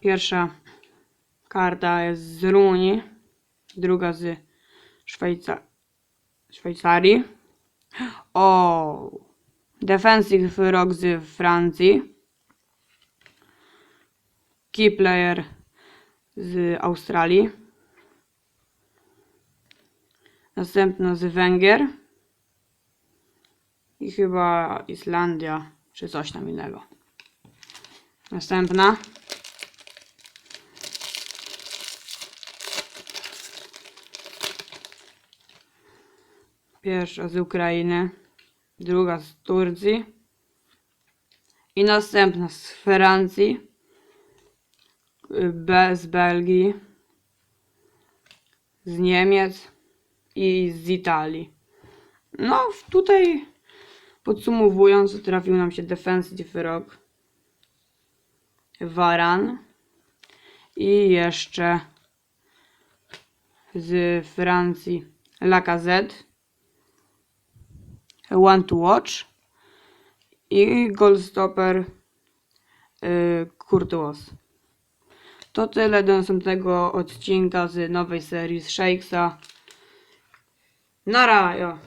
pierwsza karta jest z Rumunii, druga z Szwajca Szwajcarii. O! Defensive Rock z Francji. Key Player z Australii. Następna z Węgier. I chyba Islandia, czy coś tam innego. Następna. Pierwsza z Ukrainy, druga z Turcji i następna z Francji, z Belgii, z Niemiec i z Italii. No, tutaj podsumowując, trafił nam się Defensive Rock, Varan i jeszcze z Francji Lacazette, One to Watch i Goalstopper y, Courtois. To tyle do następnego odcinka z nowej serii z Shakesa. Nara, jo.